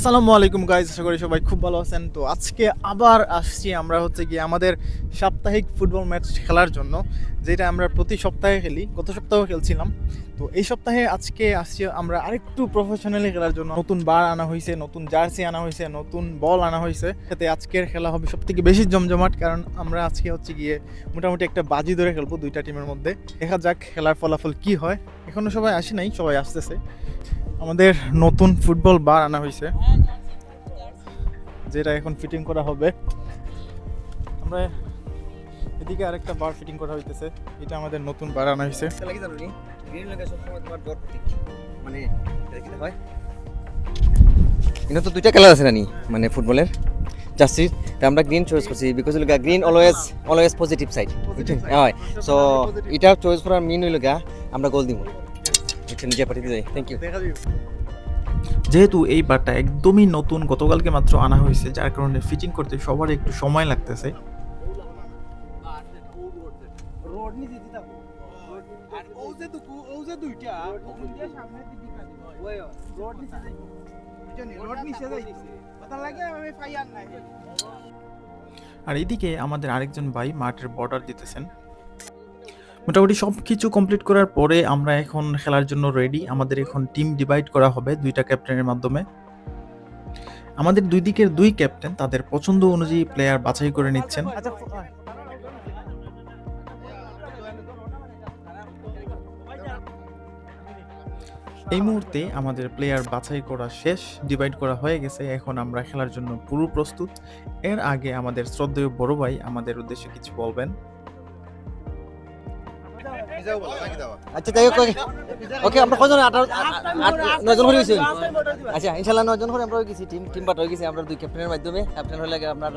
আসসালামু আলাইকুম গাইজ আশা করি সবাই খুব ভালো আছেন। তো আজকে আবার আসছি আমরা হচ্ছে গিয়ে আমাদের সাপ্তাহিক ফুটবল ম্যাচ খেলার জন্য, যেটা আমরা প্রতি সপ্তাহে খেলি। গত সপ্তাহেও খেলছিলাম। তো এই সপ্তাহে আজকে আসছি আমরা আরেকটু প্রফেশনালি খেলার জন্য। নতুন বার আনা হয়েছে নতুন জার্সি আনা হয়েছে নতুন বল আনা হয়েছে যাতে আজকের খেলা হবে সব থেকে বেশি জমজমাট, কারণ আমরা আজকে হচ্ছে গিয়ে মোটামুটি একটা বাজি ধরে খেলব দুইটা টিমের মধ্যে। দেখা যাক খেলার ফলাফল কি হয়। এখনও সবাই আসে নাই, সবাই আসতেছে। আমাদের নতুন ফুটবল বার আনা হয়েছে যেটা এখন ফিটিং করা হবে। আমরা এদিকে আরেকটা বার ফিটিং করা হইতেছে এটা আমাদের নতুন বার আনা হয়েছে মানে হয়? এটা তো দুইটা কালার আছে নানি মানে ফুটবলের। জার্সি তা আমরা গ্রিন চয়েস করছি বিকজ লগা green always always positive side হয়। সো এটা চয়েস করার মেন হইল গা আমরা গোল দিব। এটা নিজে পাঠিয়ে দিই থ্যাংক ইউ যেহেতু এই বারটা একদমই নতুন গতকালকে মাত্র আনা হয়েছে যার কারণে ফিটিং করতে সবার একটু সময় লাগতেছে। আর এদিকে আমাদের আরেকজন ভাই মাঠের বর্ডার দিতেছেন। মোটামুটি সব কিছু কমপ্লিট করার পরে আমরা এখন খেলার জন্য রেডি আমাদের এখন টিম ডিভাইড করা হবে দুইটা ক্যাপ্টেনের মাধ্যমে। আমাদের দুই দিকের দুই ক্যাপ্টেন তাদের পছন্দ অনুযায়ী প্লেয়ার বাছাই করে নিচ্ছেন। এই মুহূর্তে আমাদের প্লেয়ার বাছাই করা শেষ ডিভাইড করা হয়ে গেছে। এখন আমরা খেলার জন্য পুরো প্রস্তুত। এর আগে আমাদের শ্রদ্ধেয় বড় ভাই আমাদের উদ্দেশ্যে কিছু বলবেন। আচ্ছা যাই হোক ওকে। আমরা কজন আট নজন করে গেছি। আচ্ছা ইনশাল্লাহ নজন করে আমরা হয়ে গেছি। টিম টিম পাঠ হয়ে গেছি আমরা দুই ক্যাপ্টেনের মাধ্যমে। ক্যাপ্টেন হয়ে লাগে আপনার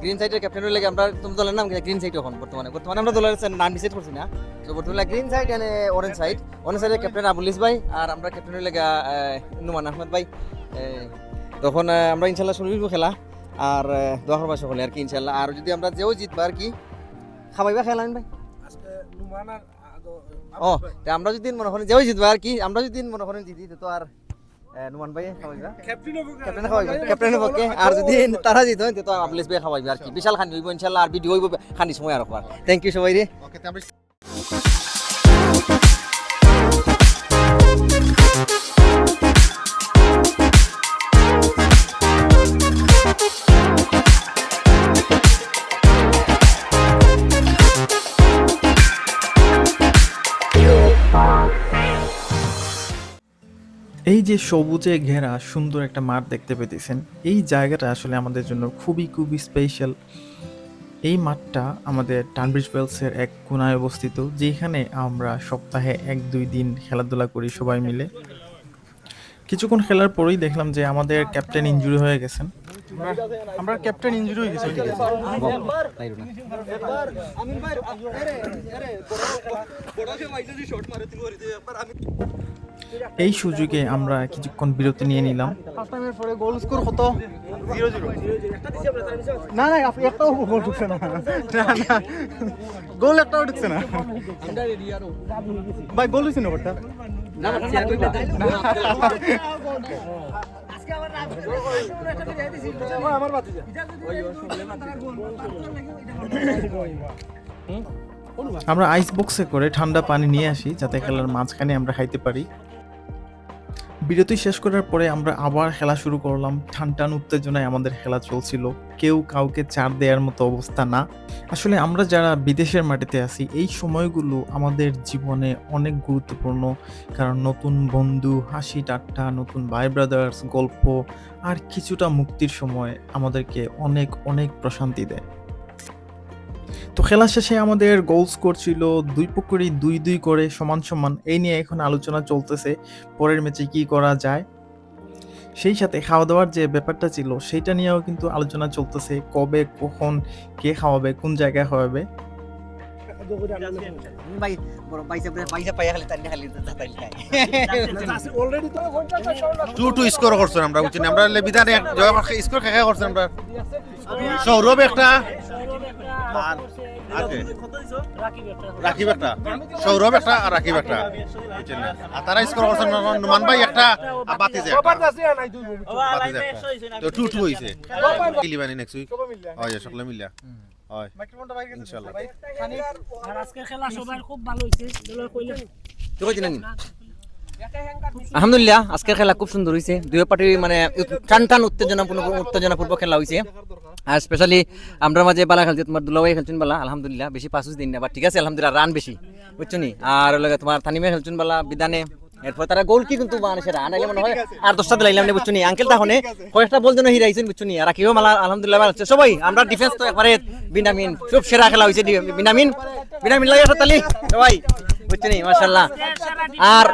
গ্রিন সাইডের ক্যাপ্টেন হয়ে লাগে আমরা তোমার দলের নাম গ্রিন সাইড এখন বর্তমানে। বর্তমানে আমরা দলের নাম ডিসাইড করছি না। তো বর্তমানে green side and orange side orange সাইডের ক্যাপ্টেন আবুলিস ভাই আর আমরা ক্যাপ্টেন হয়ে লাগে নুমান আহমেদ ভাই। তখন আমরা ইনশাল্লাহ শুরু করব খেলা। আর দোয়া করবা সকলে আর কি ইনশাল্লাহ আর যদি আমরা যেও জিতবা আর কি খাবাইবা খেলা ভাই? আজকে নুমানার ও তে আমরা যদি মনে করেন যেও জিতবা আর কি? আমরা যদি মনে করেন জিতি তো আর নুমান ভাই খাওয়াইবা ক্যাপ্টেন খাওয়াইবা ক্যাপ্টেনের পক্ষে আর যদি তারা জিত হয় তো আবলিস ভাই খাওয়াইবে আর কি। বিশাল খানি হইব ইনশাল্লাহ আর ভিডিও হইব খানি সময় আর থ্যাংক ইউ সবাই রে। এই যে সবুজে ঘেরা সুন্দর একটা মাঠ দেখতে পেতেছেন এই জায়গাটা আসলে আমাদের জন্য খুবই খুবই স্পেশাল এই মাঠটা আমাদের টানব্রিজ ওয়েলসের এক কোনায় অবস্থিত যেখানে আমরা সপ্তাহে এক দুই দিন খেলাধুলা করি সবাই মিলে কিছুক্ষণ খেলার পরেই দেখলাম যে আমাদের ক্যাপ্টেন ইনজুরি হয়ে গেছেন আমরা ক্যাপ্টেন ইনজুরি হয়ে গেছে তাই না এই সুযোগে আমরা কিছুক্ষণ বিরতি নিয়ে নিলাম। পরে গোল স্কোর কত? জিরো জিরো না না আপনি একটাও গোল ঢুকছে না। না না গোল একটাও ঢুকছে না। ভাই গোল হয়েছে না ওটা আমার বাতিজা আমরা আইস বক্সে করে ঠান্ডা পানি নিয়ে আসি যাতে খেলার মাঝখানে আমরা খাইতে পারি। বিরতি শেষ করার পরে আমরা আবার খেলা শুরু করলাম। ঠান টান উত্তেজনায় আমাদের খেলা চলছিল। কেউ কাউকে চার দেওয়ার মতো অবস্থা না। আসলে আমরা যারা বিদেশের মাটিতে আছি, এই সময়গুলো আমাদের জীবনে অনেক গুরুত্বপূর্ণ। কারণ নতুন বন্ধু, হাসি ঠাট্টা, নতুন ভাই ব্রাদার্স, গল্প আর কিছুটা মুক্তির সময় আমাদেরকে অনেক অনেক প্রশান্তি দেয়। তো খেলা শেষে আমাদের গোল স্কোর ছিল দুই পক্ষেরই দুই দুই করে সমান সমান। এই নিয়ে এখন আলোচনা চলতেছে পরের ম্যাচে কি করা যায়। সেই সাথে খাওয়া দাওয়ার যে ব্যাপারটা ছিল সেইটা নিয়েও কিন্তু আলোচনা চলতেছে কবে কখন কে খাওয়াবে কোন জায়গায় খাওয়াবে। আমরা। সৌরভ একটা আর? রাকিব একটা সৌরভ একটা আর রাকিব একটা বুঝছেন না? আর তারা স্কোর করছেন নুমান ভাই একটা আর বাতিজে একটা। বাতিজে একটা। তো টু টু হইছে। কিলি বানি নেক্সট উইক হয় সকলে মিলিয়া। হয়। মাইক্রোফোনটা বাইরে গেছে। ইনশাআল্লাহ আর আজকের খেলা সবার খুব ভালো হয়েছে দলের কইলেন তো কইছেন নি? আলহামদুলিল্লাহ, আজকের খেলা খুব সুন্দর হয়েছে দুই পার্টি মানে টান টান উত্তেজনাপূর্ণ উত্তেজনাপূর্ব খেলা হয়েছে আর স্পেশালি আমরা মাঝে বালা খেলছি, তোমার দুলাভাই খেলছেন বালা, আলহামদুলিল্লাহ, বেশি পাঁচ দিন না বাট ঠিক আছে, আলহামদুলিল্লাহ রান বেশি, বুঝছ নি? আর লগে তোমার থানিমে খেলছেন বালা, বিধানে। এরপর তারা গোল কি কিন্তু মানুষের রান আইলে মনে হয় আর দশটা দিলাইলাম না, বুঝছ নি? আঙ্কেল তাহলে কয়েকটা বল যেন হিরাইছেন, বুঝছ নি? আর কেউ মালা, আলহামদুলিল্লাহ, ভালো হচ্ছে সবাই, আমরা ডিফেন্স তো একবারে বিনামিন, খুব সেরা খেলা হয়েছে বিনামিন বিনামিন লাগে তালি সবাই, বুঝছ নি? মাশাআল্লাহ। আর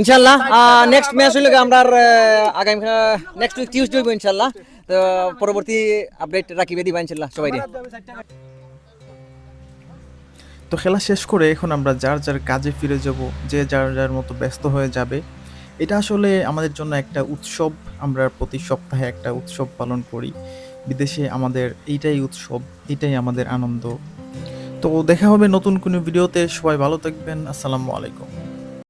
ইনশাল্লাহ নেক্সট ম্যাচ হইলে আমরা আগামী নেক্সট উইক টিউসডে হইব ইনশাল্লাহ। তো পরবর্তী আপডেট রাখিবে দিবা ইনশাল্লাহ সবাই তো খেলা শেষ করে এখন আমরা যার যার কাজে ফিরে যাব যে যার যার মতো ব্যস্ত হয়ে যাবে এটা আসলে আমাদের জন্য একটা উৎসব। আমরা প্রতি সপ্তাহে একটা উৎসব পালন করি। বিদেশে আমাদের এইটাই উৎসব এটাই আমাদের আনন্দ। তো দেখা হবে নতুন কোনো ভিডিওতে। সবাই ভালো থাকবেন। আসসালামু আলাইকুম।